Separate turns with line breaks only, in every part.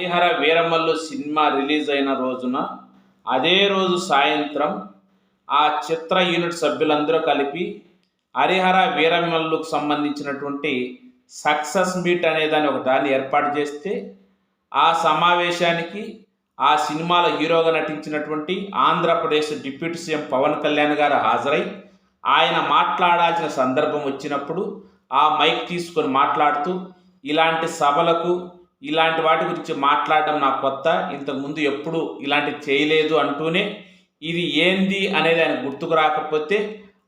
Harihara Veeramallu cinema release అయిన రోజున అదే రోజు సాయంత్రం ఆ చిత్ర యూనిట్ సభ్యులందరూ కలిపి హరిహర వీరమల్లుకు సంబంధించినటువంటి సక్సెస్ మీట్ అనే దాన్ని ఒక దాన్ని ఏర్పాటు చేస్తే ఆ సమావేశానికి ఆ సినిమాలో హీరోగా నటించినటువంటి ఆంధ్రప్రదేశ్ డిప్యూటీ సీఎం పవన్ కళ్యాణ్ గారు హాజరై ఆయన మాట్లాడాల్సిన సందర్భం వచ్చినప్పుడు ఆ మైక్ తీసుకొని మాట్లాడుతూ ఇలాంటి సభలకు ఇలాంటి వాటి గురించి మాట్లాడడం నా కొత్త. ఇంతకుముందు ఎప్పుడు ఇలాంటివి చేయలేదు అంటూనే ఇది ఏంది అనేది ఆయన గుర్తుకు రాకపోతే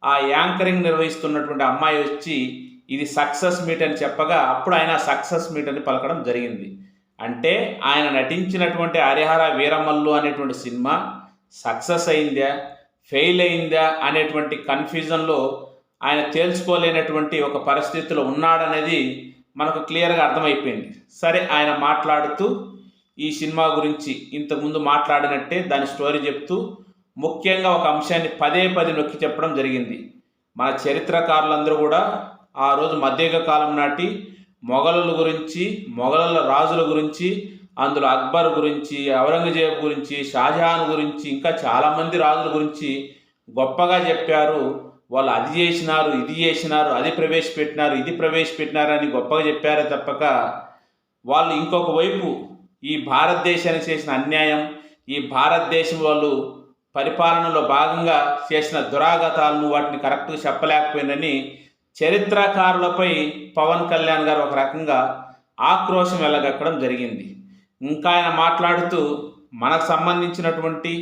ఆ యాంకరింగ్ నిర్వహిస్తున్నటువంటి అమ్మాయి వచ్చి ఇది సక్సెస్ మీట్ అని చెప్పగా అప్పుడు ఆయన సక్సెస్ మీట్ అని పలకడం జరిగింది. అంటే ఆయన నటించినటువంటి హరిహర వీరమల్లు అనేటువంటి సినిమా సక్సెస్ అయిందా ఫెయిల్ అయిందా అనేటువంటి కన్ఫ్యూజన్లో ఆయన తేల్చుకోలేనటువంటి ఒక పరిస్థితిలో ఉన్నాడనేది మనకు క్లియర్గా అర్థమైపోయింది. సరే ఆయన మాట్లాడుతూ ఈ సినిమా గురించి ఇంతకుముందు మాట్లాడినట్టే దాని స్టోరీ చెప్తూ ముఖ్యంగా ఒక అంశాన్ని పదే పదే నొక్కి చెప్పడం జరిగింది. మన చరిత్రకారులందరూ కూడా ఆ రోజు మధ్యయుగ కాలం నాటి మొఘలుల గురించి మొఘలుల రాజుల గురించి అందులో అక్బర్ గురించి ఔరంగజేబు గురించి షాజహాన్ గురించి ఇంకా చాలామంది రాజుల గురించి గొప్పగా చెప్పారు వాళ్ళు అది చేసినారు ఇది చేసినారు అది ప్రవేశపెట్టినారు ఇది ప్రవేశపెట్టినారు అని గొప్పగా చెప్పారే తప్పక. వాళ్ళు ఇంకొక వైపు ఈ భారతదేశానికి చేసిన అన్యాయం ఈ భారతదేశం వాళ్ళు పరిపాలనలో భాగంగా చేసిన దురాగతాలను వాటిని కరెక్ట్గా చెప్పలేకపోయిందని చరిత్రకారులపై పవన్ కళ్యాణ్ గారు ఒక రకంగా ఆక్రోశం వెళ్ళగక్కడం జరిగింది. ఇంకా ఆయన మాట్లాడుతూ మనకు సంబంధించినటువంటి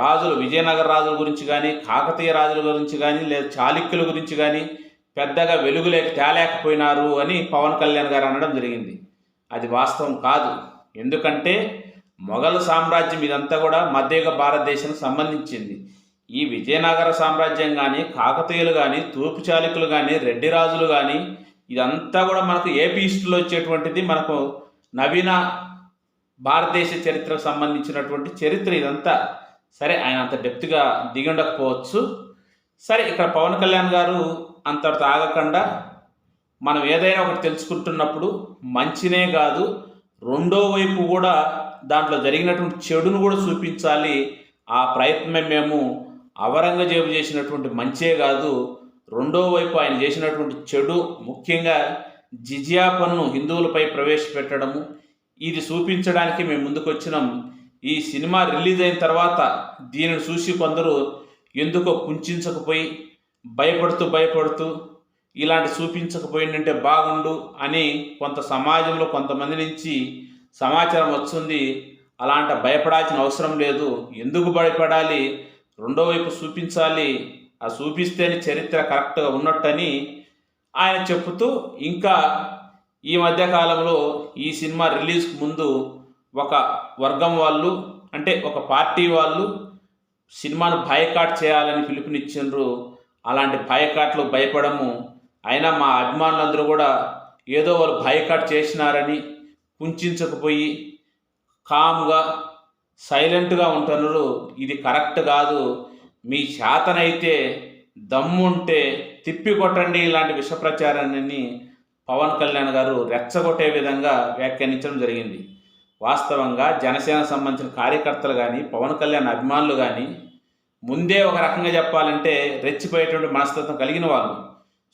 రాజులు విజయనగర రాజుల గురించి కానీ కాకతీయ రాజుల గురించి కానీ లేదా చాళుక్యుల గురించి కానీ పెద్దగా వెలుగులేక తేలేకపోయినారు అని పవన్ కళ్యాణ్ గారు అనడం జరిగింది. అది వాస్తవం కాదు. ఎందుకంటే మొఘల్ సామ్రాజ్యం ఇదంతా కూడా మధ్యయుగ భారతదేశానికి సంబంధించింది. ఈ విజయనగర సామ్రాజ్యం కానీ కాకతీయులు కానీ తూర్పు చాళుక్యులు కానీ రెడ్డి రాజులు కానీ ఇదంతా కూడా మనకు ఏపీ హిస్టరీలో వచ్చేటువంటిది మనకు నవీన భారతదేశ చరిత్రకు సంబంధించినటువంటి చరిత్ర ఇదంతా. సరే ఆయన అంత డెప్త్గా దిగి ఉండకపోవచ్చు. సరే ఇక్కడ పవన్ కళ్యాణ్ గారు అంతటితో ఆగకుండా మనం ఏదైనా ఒకటి తెలుసుకుంటున్నప్పుడు మంచినే కాదు రెండో వైపు కూడా దాంట్లో జరిగినటువంటి చెడును కూడా చూపించాలి. ఆ ప్రయత్నం మేము ఔరంగజేబు చేసినటువంటి మంచే కాదు రెండో వైపు ఆయన చేసినటువంటి చెడు ముఖ్యంగా జిజియా పన్ను హిందువులపై ప్రవేశపెట్టడము. ఇది చూపించడానికి మేము ముందుకు వచ్చినాం ఈ సినిమా రిలీజ్ అయిన తర్వాత దీనిని చూసి కొందరు ఎందుకో కుంచకపోయి భయపడుతూ భయపడుతూ ఇలాంటి చూపించకపోయిందంటే బాగుండు అని కొంత సమాజంలో కొంతమంది నుంచి సమాచారం వస్తుంది. అలాంటి భయపడాల్సిన అవసరం లేదు. ఎందుకు భయపడాలి? రెండో వైపు చూపించాలి. ఆ చూపిస్తేనే చరిత్ర కరెక్ట్గా ఉన్నట్టని ఆయన చెప్తూ ఇంకా ఈ మధ్యకాలంలో ఈ సినిమా రిలీజ్కి ముందు ఒక వర్గం వాళ్ళు అంటే ఒక పార్టీ వాళ్ళు సినిమాను బైకాట్ చేయాలని పిలుపునిచ్చిండ్రు. అలాంటి భయకాట్లు భయపడము. అయినా మా అభిమానులందరూ కూడా ఏదో వాళ్ళు బైకాట్ చేసినారని కుంచకపోయి కామ్గా సైలెంట్గా ఉంటున్నారు. ఇది కరెక్ట్ కాదు. మీ చేతనైతే దమ్ముంటే తిప్పి కొట్టండి ఇలాంటి విష ప్రచారాన్ని పవన్ కళ్యాణ్ గారు రెచ్చగొట్టే విధంగా వ్యాఖ్యానించడం జరిగింది. వాస్తవంగా జనసేన సంబంధించిన కార్యకర్తలు కానీ పవన్ కళ్యాణ్ అభిమానులు కానీ ముందే ఒక రకంగా చెప్పాలంటే రెచ్చిపోయేటువంటి మనస్తత్వం కలిగిన వాళ్ళు.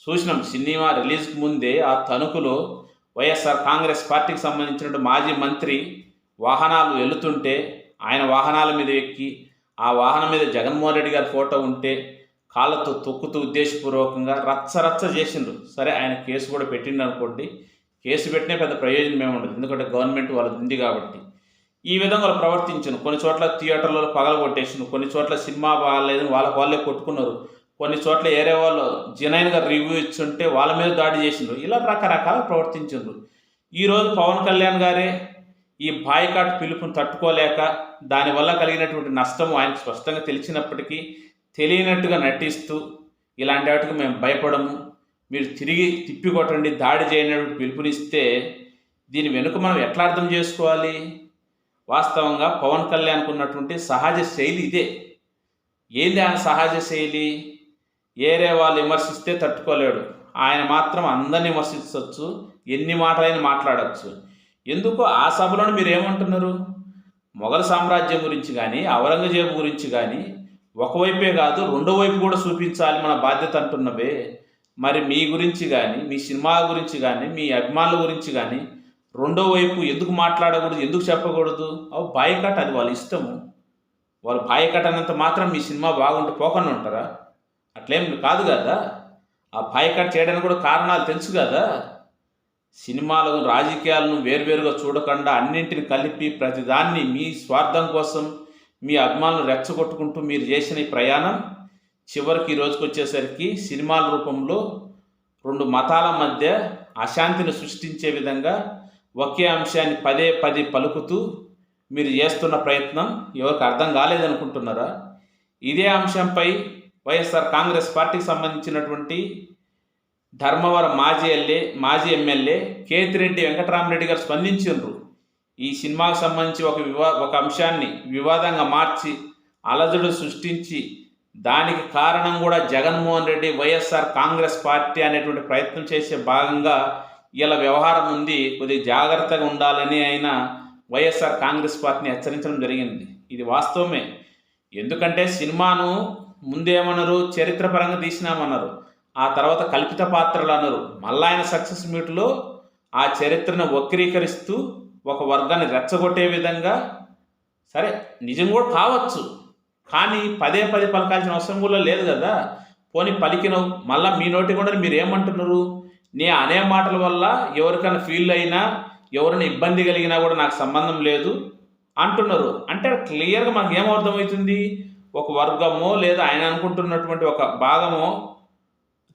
చూసినాం సినిమా రిలీజ్కి ముందే ఆ తణుకులో వైఎస్ఆర్ కాంగ్రెస్ పార్టీకి సంబంధించినటువంటి మాజీ మంత్రి వాహనాలు వెళుతుంటే ఆయన వాహనాల మీద ఎక్కి ఆ వాహనం మీద జగన్మోహన్ రెడ్డి గారి ఫోటో ఉంటే కాళ్ళతో తొక్కుతూ ఉద్దేశపూర్వకంగా రచ్చ రచ్చ చేసిండ్రు. సరే ఆయన కేసు కూడా పెట్టిండు అనుకోండి కేసు పెట్టినే పెద్ద ప్రయోజనం ఏమి ఉండదు. ఎందుకంటే గవర్నమెంట్ వాళ్ళది ఉంది కాబట్టి. ఈ విధంగా వాళ్ళు ప్రవర్తించను. కొన్ని చోట్ల థియేటర్లలో పగల కొట్టేసిండు కొన్ని చోట్ల సినిమా బాగాలేదని వాళ్ళ వాళ్ళే కొట్టుకున్నారు. కొన్ని చోట్ల ఏరే వాళ్ళు జనైన్గా రివ్యూ ఇచ్చుంటే వాళ్ళ మీద దాడి చేసిండ్రు. ఇలా రకరకాల ప్రవర్తించిండ్రు. ఈరోజు పవన్ కళ్యాణ్ గారే ఈ బాయ్కాట్ పిలుపును తట్టుకోలేక దానివల్ల కలిగినటువంటి నష్టం ఆయనకు స్పష్టంగా తెలిసినప్పటికీ తెలియనట్టుగా నటిస్తూ ఇలాంటి వాటికి మేము భయపడము. మీరు తిరిగి తిప్పికొట్టండి దాడి చేయనటువంటి పిలుపునిస్తే దీని వెనుక మనం ఎట్లా అర్థం చేసుకోవాలి? వాస్తవంగా పవన్ కళ్యాణ్కు ఉన్నటువంటి సహజ శైలి ఇదే. ఏంది ఆయన సహజ శైలి? ఏరే వాళ్ళు విమర్శిస్తే తట్టుకోలేడు. ఆయన మాత్రం అందరిని విమర్శించవచ్చు ఎన్ని మాటలైనా మాట్లాడవచ్చు. ఎందుకు? ఆ సభలోనే మీరు ఏమంటున్నారు మొఘల్ సామ్రాజ్యం గురించి కానీ ఔరంగజేబు గురించి కానీ ఒకవైపే కాదు రెండో వైపు కూడా చూపించాలి మన బాధ్యత అంటున్నవే. మరి మీ గురించి కానీ మీ సినిమా గురించి కానీ మీ అభిమానుల గురించి కానీ రెండో వైపు ఎందుకు మాట్లాడకూడదు ఎందుకు చెప్పకూడదు? అవి బాయ్కట్ అది వాళ్ళ ఇష్టము. వాళ్ళు బాయికట్ అన్నంత మాత్రం మీ సినిమా బాగుంటే పోకుండా ఉంటారా? అట్లేం కాదు కదా. ఆ బాయ్కట్ చేయడానికి కూడా కారణాలు తెలుసు కదా. సినిమాలను రాజకీయాలను వేరువేరుగా చూడకుండా అన్నింటిని కలిపి ప్రతిదాన్ని మీ స్వార్థం కోసం మీ అభిమానులు రెచ్చగొట్టుకుంటూ మీరు చేసిన ఈ ప్రయాణం చివరికి ఈ రోజుకి వచ్చేసరికి సినిమాల రూపంలో రెండు మతాల మధ్య అశాంతిని సృష్టించే విధంగా ఒకే అంశాన్ని పదే పదే పలుకుతూ మీరు చేస్తున్న ప్రయత్నం ఎవరికి అర్థం కాలేదనుకుంటున్నారా? ఇదే అంశంపై వైఎస్ఆర్ కాంగ్రెస్ పార్టీకి సంబంధించినటువంటి ధర్మవరం మాజీ ఎల్ఏ మాజీ ఎమ్మెల్యే కేతిరెడ్డి వెంకటరామరెడ్డి గారు స్పందించిండ్రు. ఈ సినిమాకు సంబంధించి ఒక వివా ఒక అంశాన్ని వివాదంగా మార్చి అలజడు సృష్టించి దానికి కారణం కూడా Jaganmohan Reddy YSR Congress party అనేటువంటి ప్రయత్నం చేసే భాగంగా ఇలా వ్యవహారం ఉంది. కొద్దిగా జాగ్రత్తగా ఉండాలని ఆయన వైఎస్ఆర్ కాంగ్రెస్ పార్టీని హెచ్చరించడం జరిగింది. ఇది వాస్తవమే. ఎందుకంటే సినిమాను ముందేమన్నారు? చరిత్రపరంగా తీసినామన్నారు. ఆ తర్వాత కల్పిత పాత్రలు అన్నారు. మళ్ళా ఆయన సక్సెస్ మీట్లో ఆ చరిత్రను వక్రీకరిస్తూ ఒక వర్గాన్ని రెచ్చగొట్టే విధంగా సరే నిజం కూడా కావచ్చు. కానీ పదే పదే పలకాల్సిన అవసరం కూడా లేదు కదా. పోనీ పలికినవు మళ్ళీ మీ నోటి కూడా మీరు ఏమంటున్నారు? నీ అనే మాటల వల్ల ఎవరికైనా ఫీల్ అయినా ఎవరైనా ఇబ్బంది కలిగినా కూడా నాకు సంబంధం లేదు అంటున్నారు. అంటే క్లియర్గా మనకు ఏమర్థమవుతుంది ఒక వర్గమో లేదా ఆయన అనుకుంటున్నటువంటి ఒక భాగమో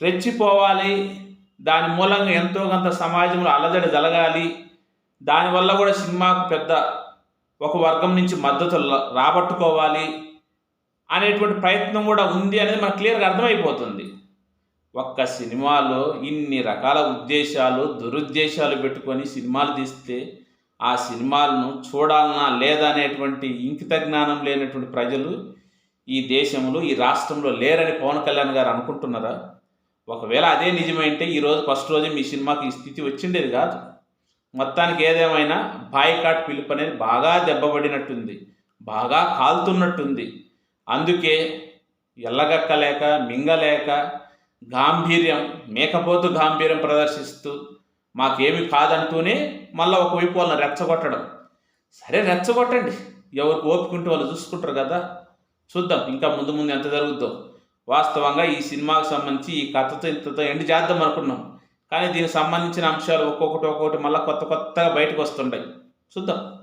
రెచ్చిపోవాలి. దాని మూలంగా ఎంతో కొంత సమాజంలో అలజడి జరగాలి. దానివల్ల కూడా సినిమాకు పెద్ద ఒక వర్గం నుంచి మద్దతు రాబట్టుకోవాలి. అనేటువంటి ప్రయత్నం కూడా ఉంది అనేది మనకు క్లియర్గా అర్థమైపోతుంది. ఒక్క సినిమాలో ఇన్ని రకాల ఉద్దేశాలు దురుద్దేశాలు పెట్టుకొని సినిమాలు తీస్తే ఆ సినిమాలను చూడాలనా లేదా అనేటువంటి ఇంకిత జ్ఞానం లేనటువంటి ప్రజలు ఈ దేశంలో ఈ రాష్ట్రంలో లేరని పవన్ కళ్యాణ్ గారు అనుకుంటున్నారా? ఒకవేళ అదే నిజమైంటే ఈరోజు ఫస్ట్ రోజు మీ సినిమాకి ఈ స్థితి వచ్చిండేది కాదు. మొత్తానికి ఏదేమైనా బాయ్కాట్ పిలుపు అనేది బాగా దెబ్బపడినట్టుంది బాగా కాలుతున్నట్టుంది. అందుకే ఎల్లగక్కలేక మింగలేక గాంభీర్యం మేకపోతు గాంభీర్యం ప్రదర్శిస్తూ మాకేమి కాదంటూనే మళ్ళీ ఒకవైపు వాళ్ళని రెచ్చగొట్టడం. సరే రెచ్చగొట్టండి. ఎవరికి ఓపుకుంటే వాళ్ళు చూసుకుంటారు కదా. చూద్దాం ఇంకా ముందు ముందు ఎంత జరుగుద్దో. వాస్తవంగా ఈ సినిమాకు సంబంధించి ఈ కథతో ఇంతతో ఎండ్ చేద్దాం అనుకున్నాం. కానీ దీనికి సంబంధించిన అంశాలు ఒక్కొక్కటి ఒక్కొక్కటి మళ్ళీ కొత్త కొత్తగా బయటకు వస్తుంటాయి. చూద్దాం.